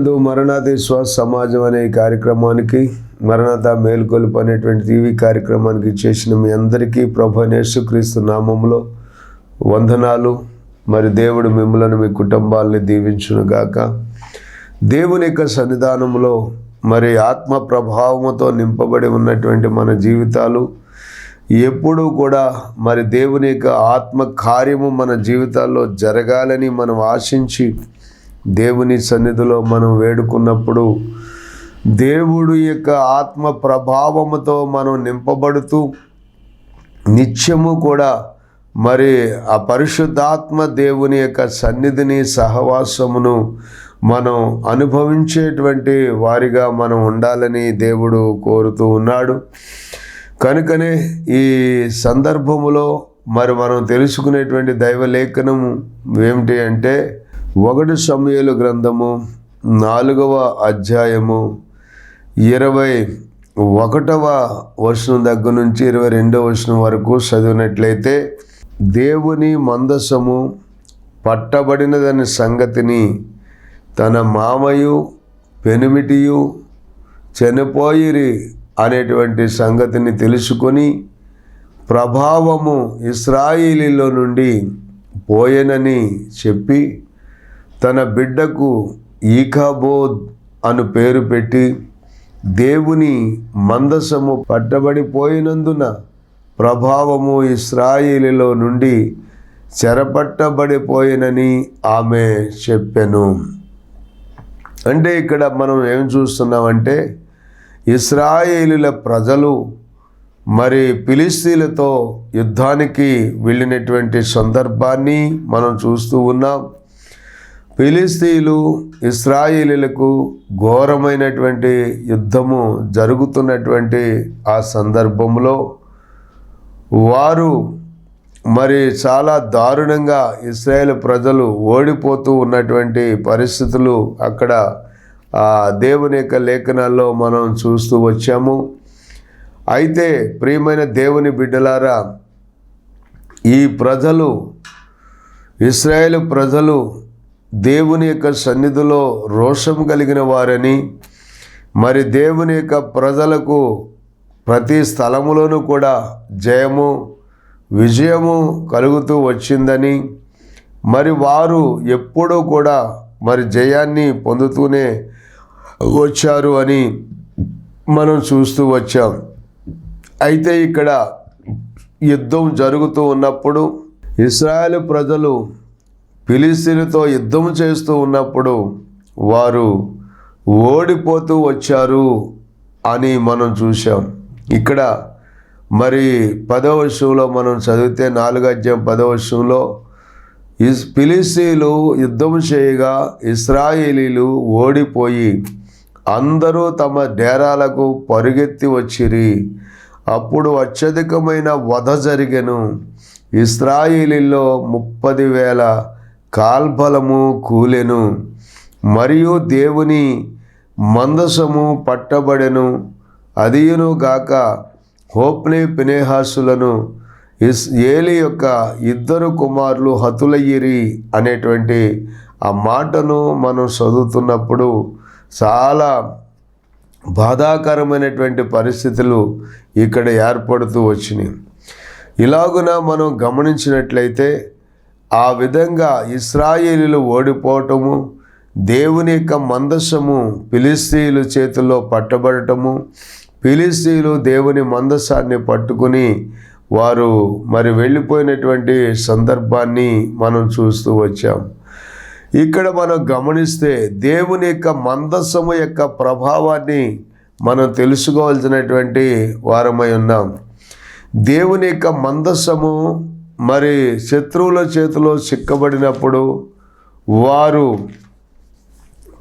నందు నందు మరణాదేశ్వ సమాజం అనే కార్యక్రమానికి మరణత మేల్కొలుపు అనేటువంటి టీవీ కార్యక్రమానికి చేసిన మీ అందరికీ ప్రభు నేసుక్రీస్తు నామంలో వందనాలు. మరి దేవుడు మిమ్మలను మీ కుటుంబాలని దీవించును గాక దేవుని యొక్క సన్నిధానంలో మరి ఆత్మ ప్రభావముతో నింపబడి ఉన్నటువంటి మన జీవితాలు ఎప్పుడూ కూడా మరి దేవుని యొక్క ఆత్మ కార్యము మన జీవితాల్లో జరగాలని మనం ఆశించి దేవుని సన్నిధిలో మనం వేడుకున్నప్పుడు దేవుడు యొక్క ఆత్మ ప్రభావముతో మనం నింపబడుతూ నిత్యము కూడా మరి ఆ పరిశుద్ధాత్మ దేవుని యొక్క సన్నిధిని సహవాసమును మనం అనుభవించేటువంటి వారిగా మనం ఉండాలని దేవుడు కోరుతూ ఉన్నాడు. కనుకనే ఈ సందర్భములో మరి మనం తెలుసుకునేటువంటి దైవ లేఖనము ఏమిటి అంటే ఒకటి సమయలు గ్రంథము నాలుగవ అధ్యాయము ఇరవై ఒకటవ వర్షం దగ్గర నుంచి ఇరవై రెండవ వర్షం వరకు చదివినట్లయితే దేవుని మందసము పట్టబడినదని సంగతిని తన మామయు పెనిమిటియు చనిపోయిరి అనేటువంటి సంగతిని తెలుసుకొని ప్రభావము ఇస్రాయిలీలో నుండి పోయేనని చెప్పి తన బిడ్డకు ఈకాబోద్ అను పేరు పెట్టి దేవుని మందసము పట్టబడిపోయినందున ప్రభావము ఇస్రాయిలీలో నుండి చెరపట్టబడిపోయినని ఆమె చెప్పెను. అంటే ఇక్కడ మనం ఏం చూస్తున్నామంటే ఇస్రాయేలుల ప్రజలు మరి పిలిస్తీలతో యుద్ధానికి వెళ్ళినటువంటి సందర్భాన్ని మనం చూస్తూ ఉన్నాం. ఫిలిస్తీన్లు ఇస్రాయిలీలకు ఘోరమైనటువంటి యుద్ధము జరుగుతున్నటువంటి ఆ సందర్భంలో వారు మరి చాలా దారుణంగా ఇస్రాయేల్ ప్రజలు ఓడిపోతూ ఉన్నటువంటి పరిస్థితులు అక్కడ ఆ దేవుని యొక్క లేఖనాల్లో మనం చూస్తూ వచ్చాము. అయితే ప్రియమైన దేవుని బిడ్డలారా ఈ ప్రజలు ఇస్రాయేల్ ప్రజలు దేవుని యొక్క సన్నిధిలో రోషం కలిగిన వారని మరి దేవుని యొక్క ప్రజలకు ప్రతి స్థలములోనూ కూడా జయము విజయము కలుగుతూ వచ్చిందని మరి వారు ఎప్పుడూ కూడా మరి జయాన్ని పొందుతూనే వచ్చారు అని మనం చూస్తూ వచ్చాం. అయితే ఇక్కడ యుద్ధం జరుగుతూ ఉన్నప్పుడు ఇస్రాయేల్ ప్రజలు ఫిలిస్తీన్తో యుద్ధం చేస్తూ ఉన్నప్పుడు వారు ఓడిపోతూ వచ్చారు అని మనం చూసాం ఇక్కడ మరి పదవ వర్షంలో మనం చదివితే నాలుగు అధ్యాయం పదవ వర్షంలో ఇస్ ఫిలిస్తీన్లు యుద్ధం చేయగా ఇస్రాయేలీలు ఓడిపోయి అందరూ తమ డేరాలకు పరుగెత్తి వచ్చిరి. అప్పుడు అత్యధికమైన వధ జరిగెను. ఇస్రాయేలీలో ముప్పది వేల కాల్బలము కూలెను మరియు దేవుని మందసము పట్టబడెను. అదియును గాక హోప్నే పినేహాసులను ఇస్ ఏలి యొక్క ఇద్దరు కుమారులు హతులయ్యిరి అనేటువంటి ఆ మాటను మనం చదువుతున్నప్పుడు చాలా బాధాకరమైనటువంటి పరిస్థితులు ఇక్కడ ఏర్పడుతూ వచ్చినాయి. ఇలాగున మనం గమనించినట్లయితే ఆ విధంగా ఇస్రాయేలీలు ఓడిపోవటము దేవుని యొక్క మందస్సము పిలిస్తీయులు చేతుల్లో పట్టబడటము పిలిస్తీయులు దేవుని మందస్సాన్ని పట్టుకుని వారు మరి వెళ్ళిపోయినటువంటి సందర్భాన్ని మనం చూస్తూ వచ్చాం. ఇక్కడ మనం గమనిస్తే దేవుని యొక్క మందస్సము యొక్క ప్రభావాన్ని మనం తెలుసుకోవాల్సినటువంటి వారమై ఉన్నాం. దేవుని యొక్క మందస్సము మరి శత్రువుల చేతిలో చిక్కబడినప్పుడు వారు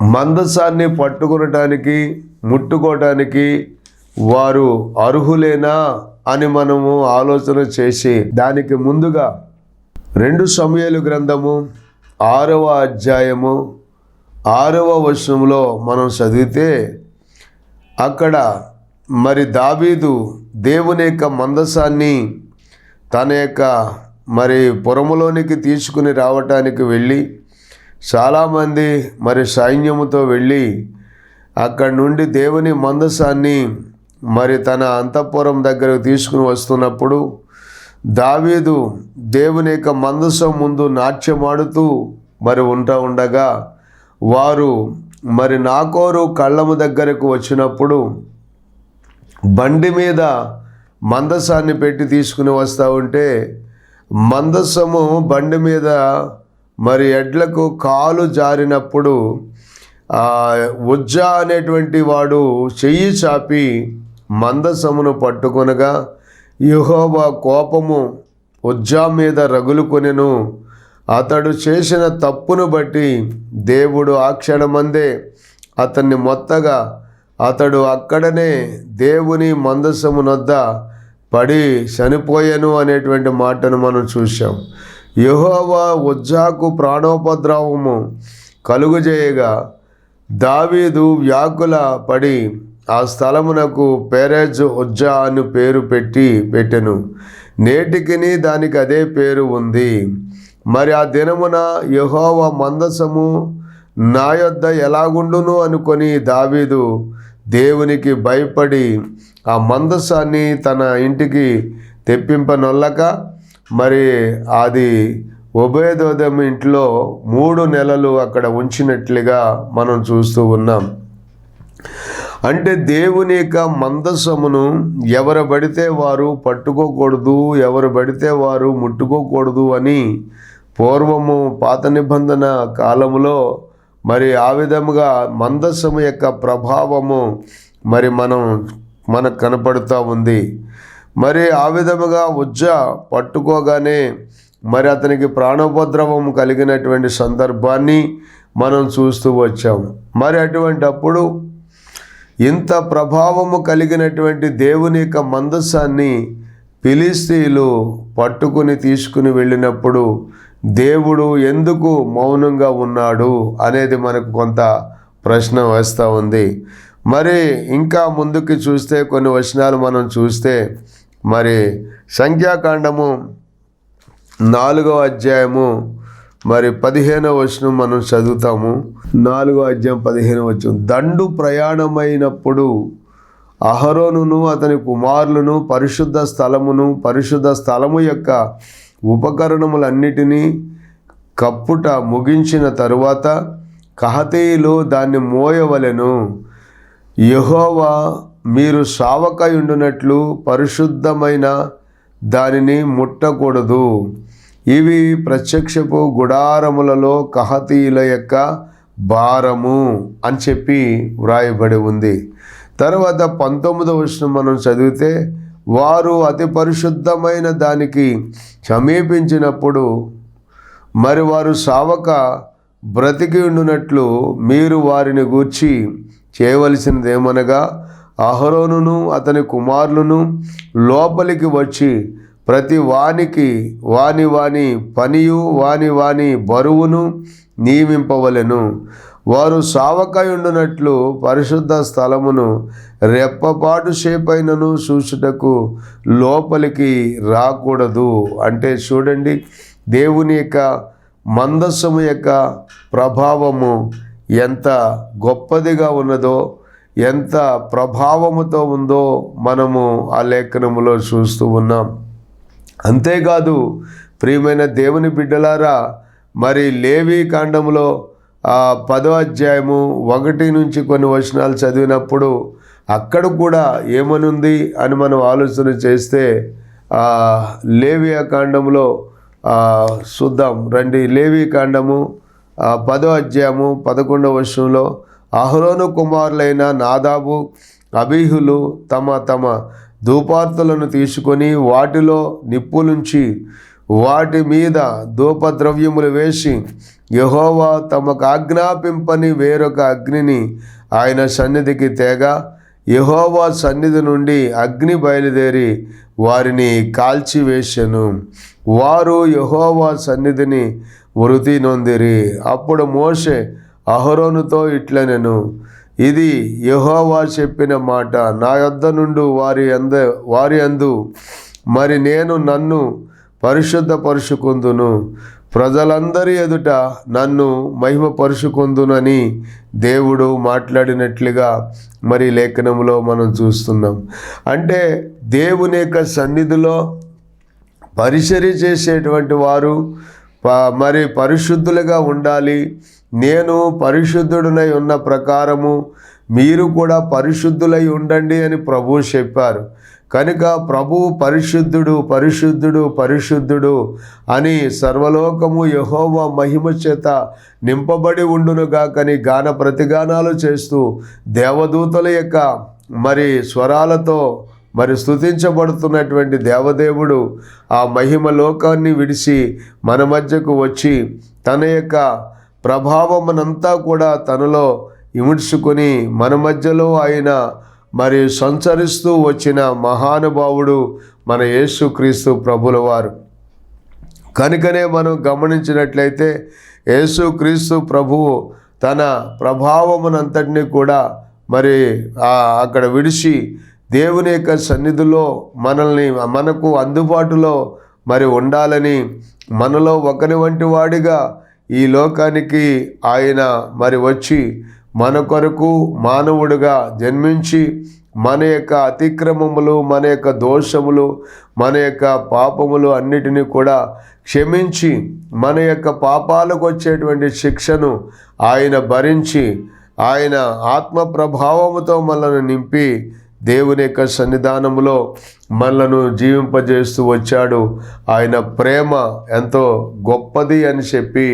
మందసాన్ని పట్టుకునటానికి ముట్టుకోవటానికి వారు అర్హులేనా అని మనము ఆలోచన చేసి దానికి ముందుగా రెండు సమయాలు గ్రంథము ఆరవ అధ్యాయము ఆరవ వర్షంలో మనం చదివితే అక్కడ మరి దావీదు దేవుని యొక్క మందసాన్ని తన యొక్క మరి పురములోనికి తీసుకుని రావటానికి వెళ్ళి చాలామంది మరి సైన్యముతో వెళ్ళి అక్కడి నుండి దేవుని మందసాన్ని మరి తన అంతఃపురం దగ్గరకు తీసుకుని వస్తున్నప్పుడు దావీదు దేవుని యొక్క మందసం ముందు నాట్యమాడుతూ మరి ఉంటా ఉండగా వారు మరి నాకోరు కళ్ళము దగ్గరకు వచ్చినప్పుడు బండి మీద మందసాన్ని పెట్టి తీసుకుని వస్తూ ఉంటే మందసము బండి మీద మరి ఎడ్లకు కాలు జారినప్పుడు ఉజ్జా అనేటువంటి వాడు చెయ్యి చాపి మందసమును పట్టుకొనగా యెహోవా కోపము ఉజ్జా మీద రగులుకొనెను. అతడు చేసిన తప్పును బట్టి దేవుడు ఆ క్షణమందే అతన్ని మొత్తగా అతడు అక్కడనే దేవుని మందసమునొద్ద పడి చనిపోయాను అనేటువంటి మాటను మనం చూసాం యహోవా ఉజ్జాకు ప్రాణోపద్రవము కలుగుజేయగా దావీదు వ్యాకుల పడి ఆ స్థలమునకు పేరేజ్ ఉజ్జా అని పేరు పెట్టి పెట్టెను. నేటికిని దానికి అదే పేరు ఉంది. మరి ఆ దినమున యహోవ మందసము నా యొద్ద ఎలాగుండును అనుకొని దావీదు దేవునికి భయపడి ఆ మందసాన్ని తన ఇంటికి తెప్పింపనొల్లక మరి అది ఉభయదోదం ఇంట్లో మూడు నెలలు అక్కడ ఉంచినట్లుగా మనం చూస్తూ ఉన్నాం. అంటే దేవుని యొక్క మందసమును ఎవరు పడితే వారు పట్టుకోకూడదు ఎవరు పడితే వారు ముట్టుకోకూడదు అని పూర్వము పాత నిబంధన కాలములో మరి ఆ విధముగా మందస్సము యొక్క ప్రభావము మరి మనం మనకు కనపడుతూ ఉంది. మరి ఆ విధముగా ఉజ్జ పట్టుకోగానే మరి అతనికి ప్రాణోపద్రవం కలిగినటువంటి సందర్భాన్ని మనం చూస్తూ వచ్చాము. మరి అటువంటి అప్పుడు ఇంత ప్రభావము కలిగినటువంటి దేవుని యొక్క మందస్సాన్ని పిలిస్తీలు పట్టుకుని తీసుకుని వెళ్ళినప్పుడు దేవుడు ఎందుకు మౌనంగా ఉన్నాడు అనేది మనకు కొంత ప్రశ్న వేస్తూ ఉంది. మరి ఇంకా ముందుకు చూస్తే కొన్ని వచనాలు మనం చూస్తే మరి సంఖ్యాకాండము నాలుగవ అధ్యాయము మరి పదిహేనవ వచనం మనం చదువుతాము. నాలుగో అధ్యాయం పదిహేను వచనం. దండు ప్రయాణమైనప్పుడు అహరోనును అతని కుమారులను పరిశుద్ధ స్థలమును పరిశుద్ధ స్థలము యొక్క ఉపకరణములన్నిటినీ కప్పుట ముగించిన తరువాత కహతీయులు దాన్ని మోయవలెను. యహోవా మీరు సావకయుండునట్లు పరిశుద్ధమైన దానిని ముట్టకూడదు. ఇవి ప్రత్యక్షపు గుడారములలో కహతీయుల యొక్క భారము అని చెప్పి వ్రాయబడి ఉంది. తర్వాత పంతొమ్మిదవ వచనం మనం చదివితే వారు అతి పరిశుద్ధమైన దానికి సమీపించినప్పుడు మరి వారు సావక బ్రతికి ఉండునట్లు మీరు వారిని గూర్చి చేయవలసినదేమనగా అహరోనును అతని కుమారులను లోపలికి వచ్చి ప్రతి వానికి వాని వాని పనియు వాని వాని బరువును నియమింపవలెను. వారు సావకయుండునట్లు పరిశుద్ధ స్థలమును రెప్పపాటు సేపైనను చూసుటకు లోపలికి రాకూడదు. అంటే చూడండి దేవుని యొక్క మందస్సము యొక్క ప్రభావము ఎంత గొప్పదిగా ఉన్నదో ఎంత ప్రభావముతో ఉందో మనము ఆ లేఖనములో చూస్తూ ఉన్నాం. అంతేకాదు ప్రియమైన దేవుని బిడ్డలారా మరి లేవి కాండములో పదో అధ్యాయము ఒకటి నుంచి కొన్ని వచనాలు చదివినప్పుడు అక్కడ కూడా ఏమనుంది అని మనం ఆలోచన చేస్తే ఆ లేవియా కాండంలో చూద్దాం రండి. లేవి కాండము పదో అధ్యాయము పదకొండవ వర్షంలో అహరోను కుమారులైన నాదాబు అబీహులు తమ తమ ధూపార్తులను తీసుకొని వాటిలో నిప్పులుంచి వాటి మీద ధూపద్రవ్యములు వేసి యహోవా తమకు ఆజ్ఞాపింపని వేరొక అగ్నిని ఆయన సన్నిధికి తేగా యహోవా సన్నిధి నుండి అగ్ని బయలుదేరి వారిని కాల్చివేశను. వారు యహోవా సన్నిధిని వృతి నొందిరి. అప్పుడు మోషే అహరోనుతో ఇట్లనెను ఇది యహోవా చెప్పిన మాట నా యొద్ద నుండి వారి అంద వారి అందు మరి నేను నన్ను పరిశుద్ధపరుచుకుందును ప్రజలందరి ఎదుట నన్ను మహిమపరుచుకొందునని దేవుడు మాట్లాడినట్లుగా మరి లేఖనంలో మనం చూస్తున్నాం. అంటే దేవుని యొక్క సన్నిధిలో పరిచర్య చేసేటువంటి వారు ప- మరి పరిశుద్ధులుగా ఉండాలి. నేను పరిశుద్ధుడనై ఉన్న ప్రకారము మీరు కూడా పరిశుద్ధులై ఉండండి అని ప్రభువు చెప్పారు. కనుక ప్రభు పరిశుద్ధుడు పరిశుద్ధుడు పరిశుద్ధుడు అని సర్వలోకము యహోవ మహిమ చేత నింపబడి ఉండునుగాకని గాన ప్రతిగానాలు చేస్తూ దేవదూతల యొక్క మరి స్వరాలతో మరి స్తుతించబడుతున్నటువంటి దేవదేవుడు ఆ మహిమ లోకాన్ని విడిచి మన మధ్యకు వచ్చి తన యొక్క ప్రభావమునంతా కూడా తనలో ఇముడ్చుకొని మన మధ్యలో ఆయన మరి సంచరిస్తూ వచ్చిన మహానుభావుడు మన యేసుక్రీస్తు ప్రభుల వారు కనుకనే మనం గమనించినట్లయితే యేసుక్రీస్తు ప్రభువు తన ప్రభావమునంతటిని కూడా మరి అక్కడ విడిచి దేవుని యొక్క సన్నిధిలో మనల్ని మనకు అందుబాటులో మరి ఉండాలని మనలో ఒకరి వంటి వాడిగా ఈ లోకానికి ఆయన మరి వచ్చి మన కొరకు మానవుడిగా జన్మించి మన యొక్క అతిక్రమములు మన యొక్క దోషములు మన యొక్క పాపములు అన్నిటినీ కూడా క్షమించి మన యొక్క పాపాలకు వచ్చేటువంటి శిక్షను ఆయన భరించి ఆయన ఆత్మ ప్రభావముతో మనల్ని నింపి దేవుని యొక్క సన్నిధానములో మనలను జీవింపజేస్తూ వచ్చాడు. ఆయన ప్రేమ ఎంతో గొప్పది అని చెప్పి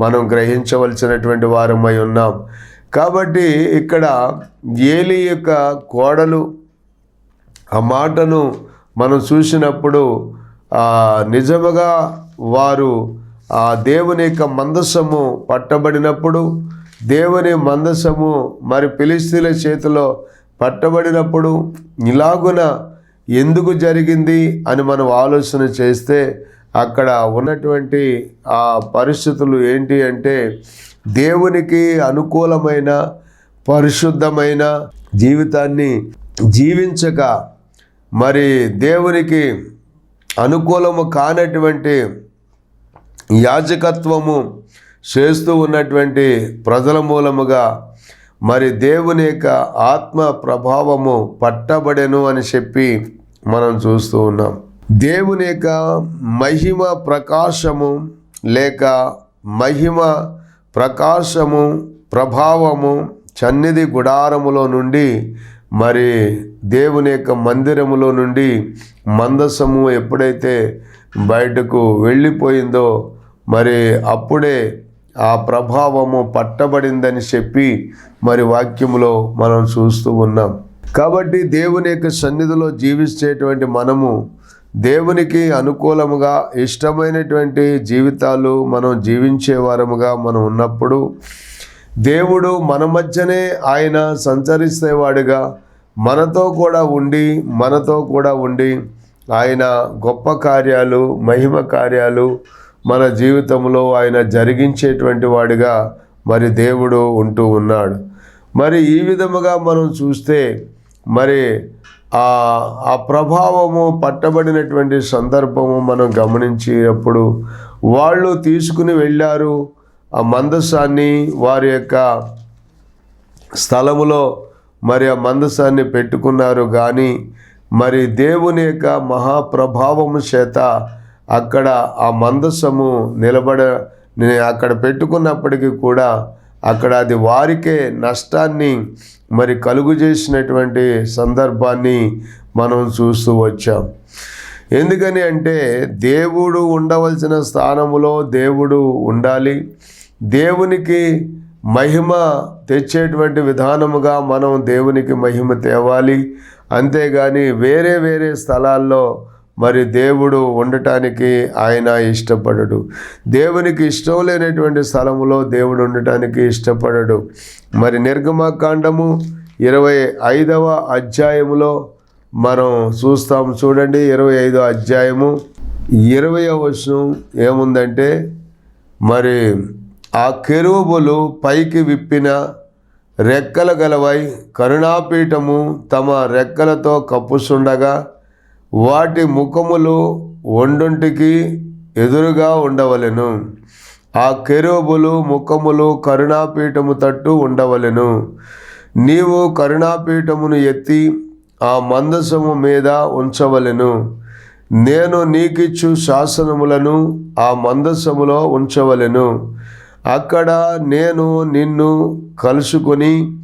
మనం గ్రహించవలసినటువంటి వారమై ఉన్నాం. కాబట్టి ఇక్కడ ఏలి యొక్క కోడలు ఆ మాటను మనం చూసినప్పుడు నిజముగా వారు ఆ దేవుని యొక్క మందసము పట్టబడినప్పుడు దేవుని మందసము మరి పిలిస్తీల చేతిలో పట్టబడినప్పుడు ఇలాగున ఎందుకు జరిగింది అని మనం ఆలోచన చేస్తే అక్కడ ఉన్నటువంటి ఆ పరిస్థితులు ఏంటి అంటే దేవునికి అనుకూలమైన పరిశుద్ధమైన జీవితాన్ని జీవించక మరి దేవునికి అనుకూలము కానటువంటి యాజకత్వము చేస్తూ ఉన్నటువంటి ప్రజల మూలముగా మరి దేవుని యొక్క ఆత్మ ప్రభావము పట్టబడెను అని చెప్పి మనం చూస్తూ ఉన్నాం. దేవుని యొక్క మహిమ ప్రకాశము లేక మహిమ ప్రకాశము ప్రభావము సన్నిధి గుడారములో నుండి మరి దేవుని యొక్క మందిరములో నుండి మందసము ఎప్పుడైతే బయటకు వెళ్ళిపోయిందో మరి అప్పుడే ఆ ప్రభావము పట్టబడిందని చెప్పి మరి వాక్యములో మనం చూస్తూ ఉన్నాం. కాబట్టి దేవుని యొక్క సన్నిధిలో జీవించేటువంటి మనము దేవునికి అనుకూలముగా ఇష్టమైనటువంటి జీవితాలు మనం జీవించే వారముగా మనం ఉన్నప్పుడు దేవుడు మన మధ్యనే ఆయన సంచరిస్తేవాడుగా మనతో కూడా ఉండి మనతో కూడా ఉండి ఆయన గొప్ప కార్యాలు మహిమ కార్యాలు మన జీవితంలో ఆయన జరిగించేటువంటి వాడిగా మరి దేవుడు ఉంటూ ఉన్నాడు. మరి ఈ విధముగా మనం చూస్తే మరి ఆ ప్రభావము పట్టబడినటువంటి సందర్భము మనం గమనించినప్పుడు వాళ్ళు తీసుకుని వెళ్ళారు ఆ మందసాన్ని వారి యొక్క స్థలములో మరి ఆ మందసాన్ని పెట్టుకున్నారు కానీ మరి దేవుని యొక్క మహాప్రభావము చేత అక్కడ ఆ మందసము నిలబడ నే- అక్కడ పెట్టుకున్నప్పటికీ కూడా అక్కడ అది వారికే నష్టాన్ని మరి కలుగు చేసినటువంటి సందర్భాన్ని మనం చూస్తూ వచ్చాం. ఎందుకని అంటే దేవుడు ఉండవలసిన స్థానములో దేవుడు ఉండాలి. దేవునికి మహిమ తెచ్చేటువంటి విధానముగా మనం దేవునికి మహిమ తేవాలి. అంతేగాని వేరే వేరే స్థలాల్లో మరి దేవుడు ఉండటానికి ఆయన ఇష్టపడడు. దేవునికి ఇష్టం లేనటువంటి స్థలములో దేవుడు ఉండటానికి ఇష్టపడడు. మరి నిర్గమకాండము ఇరవై ఐదవ అధ్యాయములో మనం చూస్తాం. చూడండి ఇరవై ఐదో అధ్యాయము ఇరవయో వచనం ఏముందంటే మరి ఆ కెరువులు పైకి విప్పిన రెక్కల గలవై కరుణాపీఠము తమ రెక్కలతో కప్పుసుండగా వాటి ముఖములు ఒండొంటికి ఎదురుగా ఉండవలెను. ఆ కెరూబులు ముఖములు కరుణాపీఠము తట్టు ఉండవలెను. నీవు కరుణాపీఠమును ఎత్తి ఆ మందసము మీద ఉంచవలెను. నేను నీకిచ్చు శాసనములను ఆ మందసములో ఉంచవలెను. అక్కడ నేను నిన్ను కలుసుకొని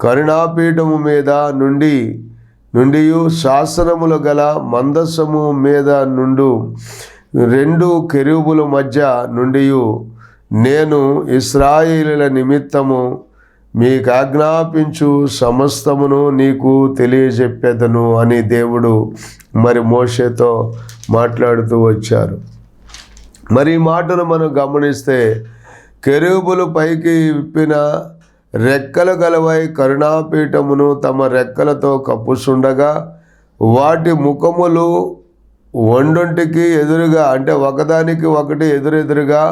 కరుణాపీఠము మీద నుండి నుండి శాసనములు గల మందసము మీద నుండు రెండు కెరూబుల మధ్య నుండి నేను ఇస్రాయిలుల నిమిత్తము మీకు ఆజ్ఞాపించు సమస్తమును నీకు తెలియజెప్పేదను అని దేవుడు మరి మోషేతో మాట్లాడుతూ వచ్చారు. మరి మాటను మనం గమనిస్తే కెరూబులు పైకి విప్పిన రెక్కలు గలవై కరుణాపీఠమును తమ రెక్కలతో కప్పుచుండగా వాటి ముఖములు వండుంటికి ఎదురుగా అంటే ఒకదానికి ఒకటి ఎదురెదురుగా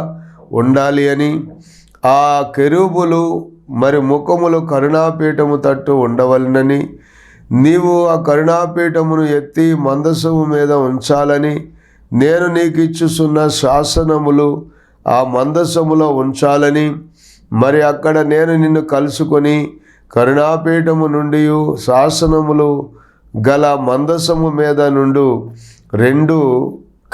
ఉండాలి అని. ఆ కెరూబులు మరి ముఖములు కరుణాపీఠము తట్టు ఉండవలనని. నీవు ఆ కరుణాపీఠమును ఎత్తి మందసము మీద ఉంచాలని నేను నీకు ఇచ్చుచున్న శాసనములు ఆ మందసములో ఉంచాలని. మరి అక్కడ నేను నిన్ను కలుసుకొని కరుణాపీఠము నుండి శాసనములు గల మందసము మీద నుండు రెండు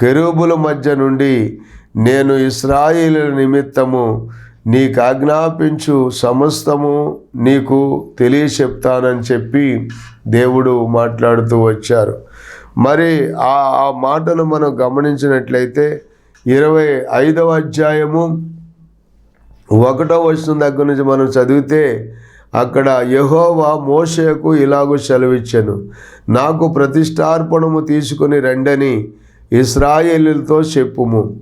కెరూబుల మధ్య నుండి నేను ఇస్రాయిల నిమిత్తము నీకు ఆజ్ఞాపించు సమస్తము నీకు తెలియచెప్తానని చెప్పి దేవుడు మాట్లాడుతూ వచ్చారు. మరి ఆ ఆ మాటను మనం గమనించినట్లయితే ఇరవై ఐదవ అధ్యాయము ఒకటో వచ్చిన దగ్గర నుంచి మనం చదివితే అక్కడ యహోవా మోషకు ఇలాగూ సెలవిచ్చాను. నాకు ప్రతిష్టార్పణము తీసుకుని రండని ఇస్రాయేలులతో చెప్పుము.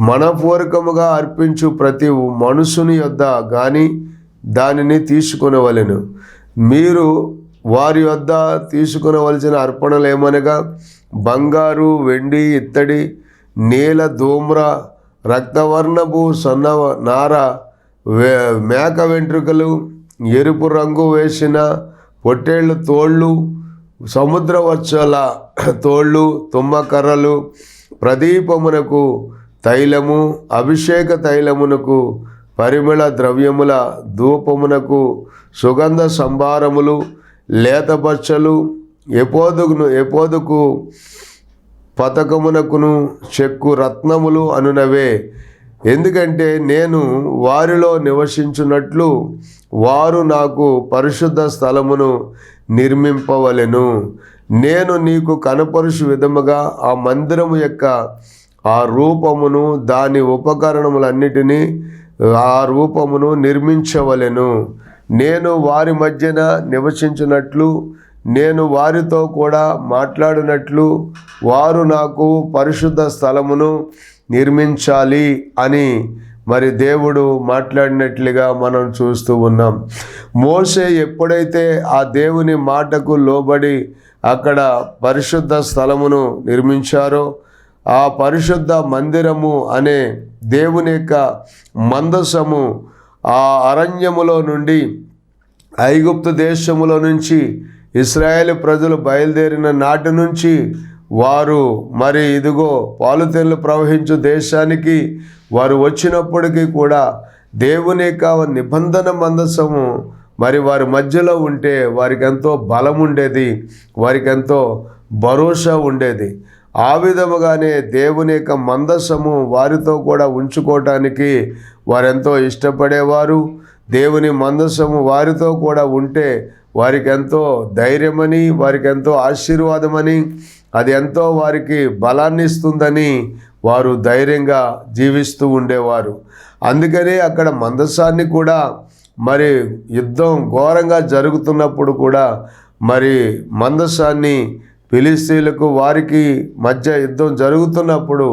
మనపూర్వకముగా అర్పించు ప్రతి మనుషుని యొద్ద కానీ దానిని తీసుకునవలెను. మీరు వారి వద్ద తీసుకునవలసిన అర్పణలు ఏమనగా బంగారు వెండి ఇత్తడి నీల ధూమ్ర రక్తవర్ణపు సన్న నార వే- మేక వెంట్రుకలు ఎరుపు రంగు వేసిన పొట్టేళ్ళు తోళ్ళు సముద్ర వచ్చల తోళ్ళు తుమ్మకర్రలు ప్రదీపమునకు తైలము అభిషేక తైలమునకు పరిమళ ద్రవ్యముల ధూపమునకు సుగంధ సంభారములు లేతపచ్చలు ఎపోదుకును ఎపోదుకు పథకమునకును చెక్కు రత్నములు అనునవే. ఎందుకంటే నేను వారిలో నివసించున్నట్లు వారు నాకు పరిశుద్ధ స్థలమును నిర్మింపవలెను. నేను నీకు కనపరుచు విధముగా ఆ మందిరము యొక్క ఆ రూపమును దాని ఉపకరణములన్నిటినీ ఆ రూపమును నిర్మించవలెను. నేను వారి మధ్యన నివసించినట్లు నేను వారితో కూడా మాట్లాడినట్లు వారు నాకు పరిశుద్ధ స్థలమును నిర్మించాలి అని మరి దేవుడు మాట్లాడినట్లుగా మనం చూస్తూ ఉన్నాం. మోసే ఎప్పుడైతే ఆ దేవుని మాటకు లోబడి అక్కడ పరిశుద్ధ స్థలమును నిర్మించారో ఆ పరిశుద్ధ మందిరము అనే దేవుని యొక్క మందసము ఆ అరణ్యములో నుండి ఐగుప్తు దేశములో నుంచి ఇస్రాయేల్ ప్రజలు బయలుదేరిన నాటి నుంచి వారు మరి ఇదిగో పాలుతెన్లు ప్రవహించు దేశానికి వారు వచ్చినప్పటికీ కూడా దేవుని యొక్క నిబంధన మందసము మరి వారి మధ్యలో ఉంటే వారికి ఎంతో బలం ఉండేది వారికి ఎంతో భరోసా ఉండేది. ఆ విధముగానే దేవుని యొక్క మందసము వారితో కూడా ఉంచుకోవటానికి వారెంతో ఇష్టపడేవారు. దేవుని మందసము వారితో కూడా ఉంటే వారికి ఎంతో ధైర్యమని వారికి ఎంతో ఆశీర్వాదమని అది ఎంతో వారికి బలాన్ని ఇస్తుందని వారు ధైర్యంగా జీవిస్తూ ఉండేవారు. అందుకనే అక్కడ మందసాన్ని కూడా మరి యుద్ధం ఘోరంగా జరుగుతున్నప్పుడు కూడా మరి మందసాన్ని ఫిలిస్తీన్లకు వారికి మధ్య యుద్ధం జరుగుతున్నప్పుడు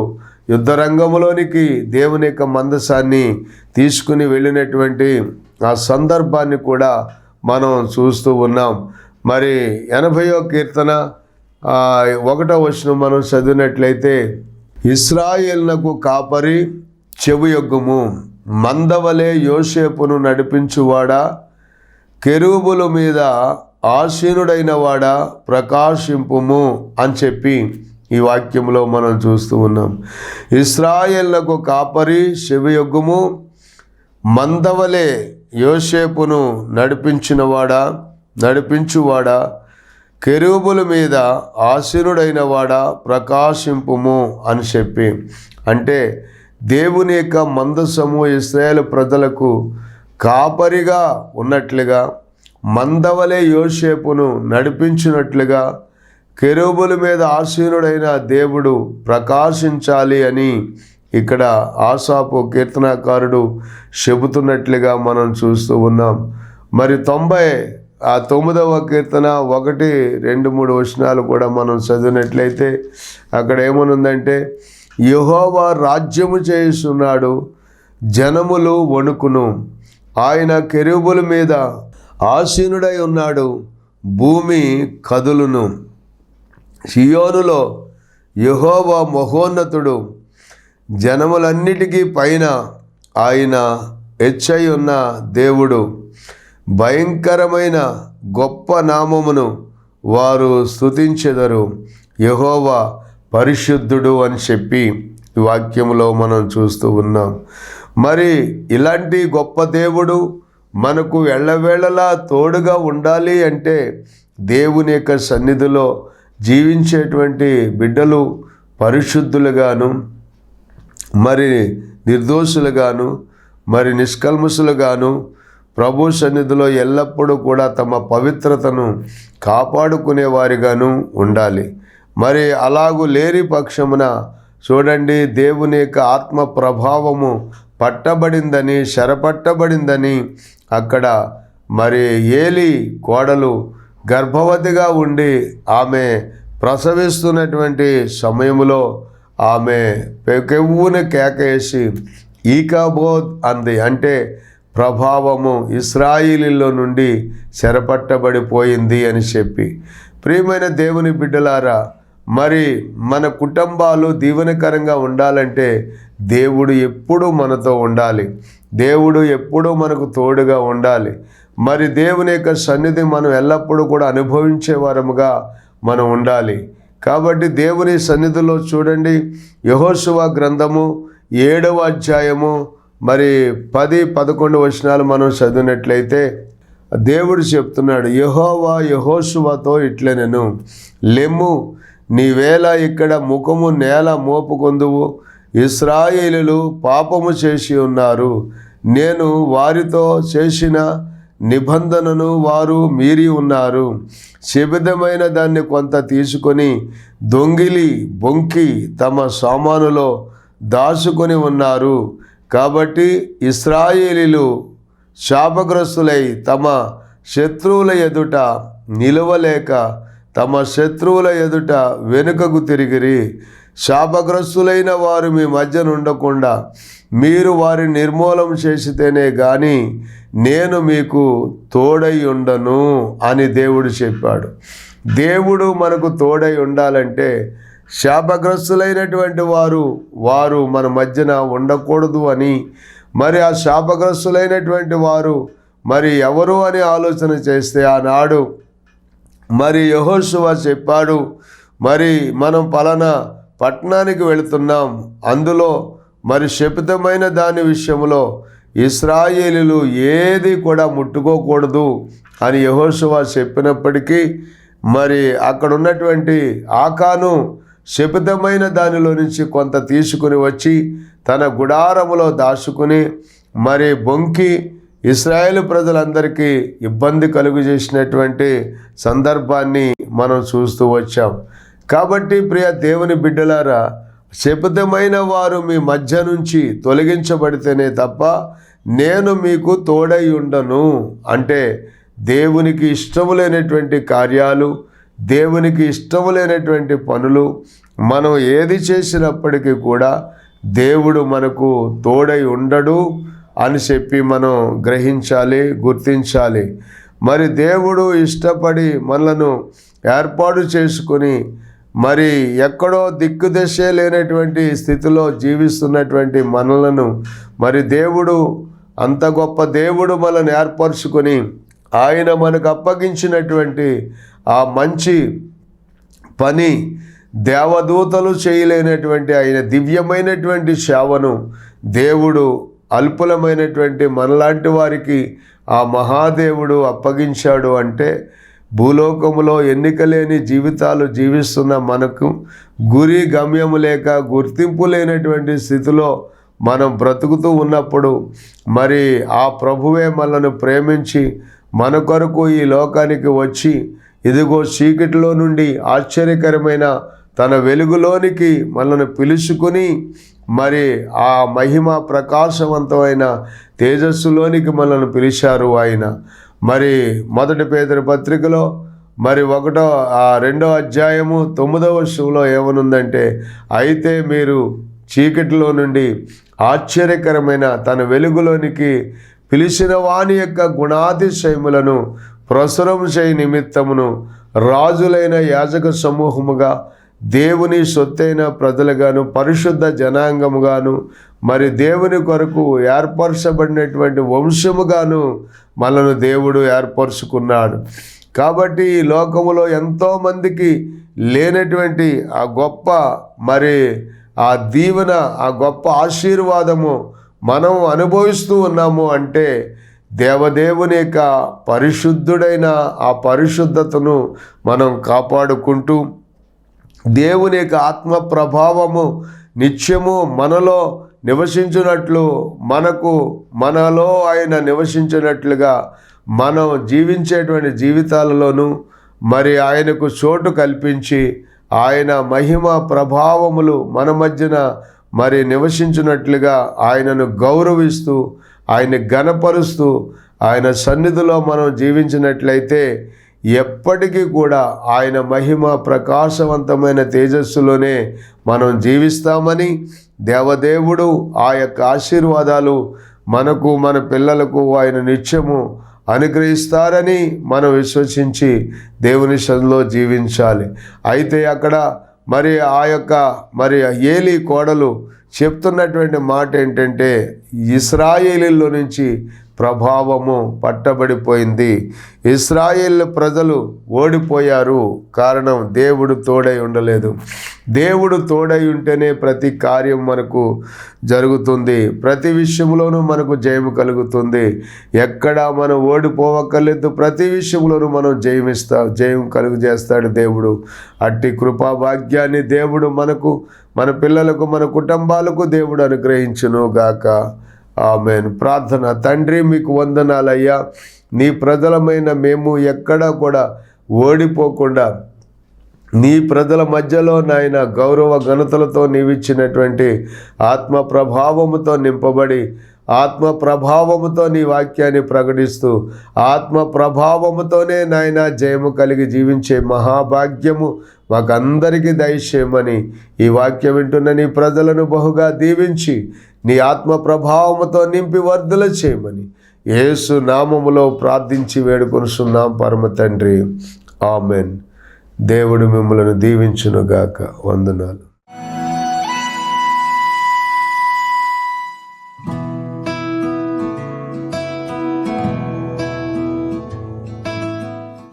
యుద్ధ రంగంలోనికి దేవుని యొక్క మందసాన్ని తీసుకుని వెళ్ళినటువంటి ఆ సందర్భాన్ని కూడా మనం చూస్తూ ఉన్నాం. మరి ఎనభయో కీర్తన ఒకటో వచనం మనం చదివినట్లయితే ఇస్రాయేల్నకు కాపరి చెవియొగ్గుము మందవలే యోసేపును నడిపించువాడా కెరూబుల మీద ఆసీనుడైన వాడా ప్రకాశింపుము అని చెప్పి ఈ వాక్యంలో మనం చూస్తూ ఉన్నాం. ఇస్రాయేళ్ళకు కాపరి శివయొగ్గుము మందవలే యోసేపును నడిపించినవాడా? నడిపించువాడా? కెరూబుల మీద ఆశీనుడైన వాడా ప్రకాశింపుము అని చెప్పి. అంటే దేవుని యొక్క మందసము ఇస్రాయేల్ ప్రజలకు కాపరిగా ఉన్నట్లుగా మందవలే యోసేపును నడిపించినట్లుగా కెరూబుల మీద ఆసీనుడైన దేవుడు ప్రకాశించాలి అని ఇక్కడ ఆసాపు కీర్తనాకారుడు చెబుతున్నట్లుగా మనం చూస్తూ ఉన్నాం. మరి తొంభై ఆ తొమ్మిదవ కీర్తన ఒకటి రెండు మూడు వచనాలు కూడా మనం చదివినట్లయితే అక్కడ ఏమనుందంటే యహోవా రాజ్యము చేస్తున్నాడు జనములు వణుకును. ఆయన కెరూబుల మీద ఆసీనుడై ఉన్నాడు భూమి కదులును. సియోనులో యహోవా మహోన్నతుడు జనములన్నిటికీ పైన ఆయన హెచ్చై ఉన్న దేవుడు. భయంకరమైన గొప్ప నామమును వారు స్తుతించెదరు. యహోవా పరిశుద్ధుడు అని చెప్పి వాక్యంలో మనం చూస్తూ ఉన్నాం. మరి ఇలాంటి గొప్ప దేవుడు మనకు ఎళ్ళవేళలా తోడుగా ఉండాలి అంటే దేవుని యొక్క సన్నిధిలో జీవించేటువంటి బిడ్డలు పరిశుద్ధులుగాను మరి నిర్దోషులుగాను మరి నిష్కల్మసులుగాను ప్రభు సన్నిధిలో ఎల్లప్పుడూ కూడా తమ పవిత్రతను కాపాడుకునేవారిగాను ఉండాలి. మరి అలాగూ లేని పక్షమున చూడండి దేవుని యొక్క ఆత్మ ప్రభావము పట్టబడిందని శరపట్టబడిందని అక్కడ మరి ఏలి కోడలు గర్భవతిగా ఉండి ఆమె ప్రసవిస్తున్నటువంటి సమయంలో ఆమె పెకెవ్వున కేకేసి ఈకాబోద్ అంది. అంటే ప్రభావము ఇస్రాయిలీలో నుండి చెరపట్టబడిపోయింది అని చెప్పి. ప్రియమైన దేవుని బిడ్డలారా మరి మన కుటుంబాలు దీవెనకరంగా ఉండాలంటే దేవుడు ఎప్పుడూ మనతో ఉండాలి. దేవుడు ఎప్పుడూ మనకు తోడుగా ఉండాలి. మరి దేవుని యొక్క సన్నిధి మనం ఎల్లప్పుడూ కూడా అనుభవించే వారముగా మనం ఉండాలి. కాబట్టి దేవుని సన్నిధిలో చూడండి. యహోశువ గ్రంథము ఏడవ అధ్యాయము మరి పది పదకొండు వచనాలు మనం చదివినట్లయితే దేవుడు చెప్తున్నాడు యహోవా యహోశువతో ఇట్లనెను లెమ్ము నీవేళ ఇక్కడ ముఖము నేల మోపుకొందువు. ఇస్రాయేలులు పాపము చేసి ఉన్నారు. నేను వారితో చేసిన నిబంధనను వారు మీరి ఉన్నారు. శబిదమైన దాన్ని కొంత తీసుకొని దొంగిలి బొంకి తమ సామానులో దాచుకొని ఉన్నారు. కాబట్టి ఇస్రాయేలీలు శాపగ్రస్తులై తమ శత్రువుల ఎదుట నిలవలేక తమ శత్రువుల ఎదుట వెనుకకు తిరిగిరి. శాపగ్రస్తులైన వారు మీ మధ్య ఉండకుండా మీరు వారిని నిర్మూలం చేసితేనే కానీ నేను మీకు తోడై ఉండను అని దేవుడు చెప్పాడు. దేవుడు మనకు తోడై ఉండాలంటే శాపగ్రస్తులైనటువంటి వారు వారు మన మధ్యన ఉండకూడదు అని మరి ఆ శాపగ్రస్తులైనటువంటి వారు మరి ఎవరు అని ఆలోచన చేస్తే ఆనాడు మరి యహోశువ చెప్పాడు మరి మనం పలానా పట్టణానికి వెళుతున్నాం. అందులో మరి శపితమైన దాని విషయంలో ఇస్రాయేలీలు ఏది కూడా ముట్టుకోకూడదు అని యహోశువ చెప్పినప్పటికీ మరి అక్కడ ఉన్నటువంటి ఆకాను శపితమైన దానిలో నుంచి కొంత తీసుకుని వచ్చి తన గుడారములో దాచుకుని మరి బొంకి ఇస్రాయేల్ ప్రజలందరికీ ఇబ్బంది కలుగు చేసినటువంటి సందర్భాన్ని మనం చూస్తూ వచ్చాం. కాబట్టి ప్రియ దేవుని బిడ్డలారా శపితమైన వారు మీ మధ్య నుంచి తొలగించబడితేనే తప్ప నేను మీకు తోడై ఉండను. అంటే దేవునికి ఇష్టము లేనటువంటి కార్యాలు దేవునికి ఇష్టము లేనటువంటి పనులు మనం ఏది చేసినప్పటికీ కూడా దేవుడు మనకు తోడై ఉండడు అని చెప్పి మనం గ్రహించాలి గుర్తించాలి. మరి దేవుడు ఇష్టపడి మనలను ఏర్పాటు చేసుకొని మరి ఎక్కడో దిక్కుదశే లేనటువంటి స్థితిలో జీవిస్తున్నటువంటి మనలను మరి దేవుడు అంత గొప్ప దేవుడు మనల్ని ఏర్పరచుకొని ఆయన మనకు అప్పగించినటువంటి ఆ మంచి పని దేవదూతలు చేయలేనటువంటి ఆయన దివ్యమైనటువంటి సేవను దేవుడు అల్పులమైనటువంటి మనలాంటి వారికి ఆ మహాదేవుడు అప్పగించాడు అంటే భూలోకములో ఎన్నికలేని జీవితాలు జీవిస్తున్న మనకు గురి గమ్యము లేక గుర్తింపు లేనటువంటి స్థితిలో మనం బ్రతుకుతూ ఉన్నప్పుడు మరి ఆ ప్రభువే మనను ప్రేమించి మన కొరకు ఈ లోకానికి వచ్చి ఇదిగో చీకటిలో నుండి ఆశ్చర్యకరమైన తన వెలుగులోనికి మనల్ని పిలుచుకుని మరి ఆ మహిమ ప్రకాశవంతమైన తేజస్సులోనికి మనల్ని పిలిచారు ఆయన. మరి మొదటి పేదరి పత్రికలో మరి ఒకటో ఆ రెండో అధ్యాయము తొమ్మిదవ వర్షంలో ఏమనుందంటే అయితే మీరు చీకటిలో నుండి ఆశ్చర్యకరమైన తన వెలుగులోనికి పిలిచిన వాని యొక్క గుణాతిశయములను ప్రసురం చేయ నిమిత్తమును రాజులైన యాజక సమూహముగా దేవుని సొత్తైన ప్రజలుగాను పరిశుద్ధ జనాంగముగాను మరి దేవుని కొరకు ఏర్పరచబడినటువంటి వంశముగాను మనను దేవుడు ఏర్పరచుకున్నాడు. కాబట్టి ఈ లోకములో ఎంతోమందికి లేనటువంటి ఆ గొప్ప మరి ఆ దీవెన ఆ గొప్ప ఆశీర్వాదము మనం అనుభవిస్తూ ఉన్నాము అంటే దేవదేవుని యొక్క పరిశుద్ధుడైన ఆ పరిశుద్ధతను మనం కాపాడుకుంటూ దేవుని యొక్క ఆత్మ ప్రభావము నిత్యము మనలో నివసించినట్లు మనకు మనలో ఆయన నివసించినట్లుగా మనం జీవించేటువంటి జీవితాలలోనూ మరి ఆయనకు చోటు కల్పించి ఆయన మహిమ ప్రభావములు మన మధ్యన మరి నివసించినట్లుగా ఆయనను గౌరవిస్తూ ఆయన గనపరుస్తూ ఆయన సన్నిధిలో మనం జీవించినట్లయితే ఎప్పటికీ కూడా ఆయన మహిమ ప్రకాశవంతమైన తేజస్సులోనే మనం జీవిస్తామని దేవదేవుడు ఆ యొక్క ఆశీర్వాదాలు మనకు మన పిల్లలకు ఆయన నిత్యము అనుగ్రహిస్తారని మనం విశ్వసించి దేవుని సన్నిలో జీవించాలి. అయితే అక్కడ మరి ఆ యొక్క మరి ఏలి కోడలు చెప్తున్నటువంటి మాట ఏంటంటే ఇస్రాయేలీలో నుంచి ప్రభావము పట్టబడిపోయింది. ఇస్రాయేల్ ప్రజలు ఓడిపోయారు. కారణం దేవుడు తోడై ఉండలేదు. దేవుడు తోడై ఉంటేనే ప్రతి కార్యం మనకు జరుగుతుంది. ప్రతి విషయంలోనూ మనకు జయము కలుగుతుంది. ఎక్కడ మనం ఓడిపోవక్కర్లేదు ప్రతి విషయంలోనూ మనం జయమిస్తా జయం కలుగు చేస్తాడు దేవుడు. అట్టి కృపా భాగ్యాన్ని దేవుడు మనకు మన పిల్లలకు మన కుటుంబాలకు దేవుడు అనుగ్రహించును గాక ఆమెన్. ప్రార్థన తండ్రి మీకు వందనాలయ్యా. నీ ప్రజలమైన మేము ఎక్కడా కూడా ఓడిపోకుండా నీ ప్రజల మధ్యలో నాయన గౌరవ ఘనతలతో నీవిచ్చినటువంటి ఆత్మ ప్రభావముతో నింపబడి ఆత్మ ప్రభావముతో నీ వాక్యాన్ని ప్రకటిస్తూ ఆత్మ ప్రభావముతోనే నాయన జయము కలిగి జీవించే మహాభాగ్యము మాకందరికీ దయచేయమని ఈ వాక్యం వింటున్న నీ ప్రజలను బహుగా దీవించి నీ ఆత్మ ప్రభావముతో నింపి వర్ధల చేయమని యేసు నామములో ప్రార్థించి వేడుకొనుసున్నాం పరమ తండ్రి. ఆమెన్. దేవుడు మిమ్మలను దీవించునుగాక. వందనాలు.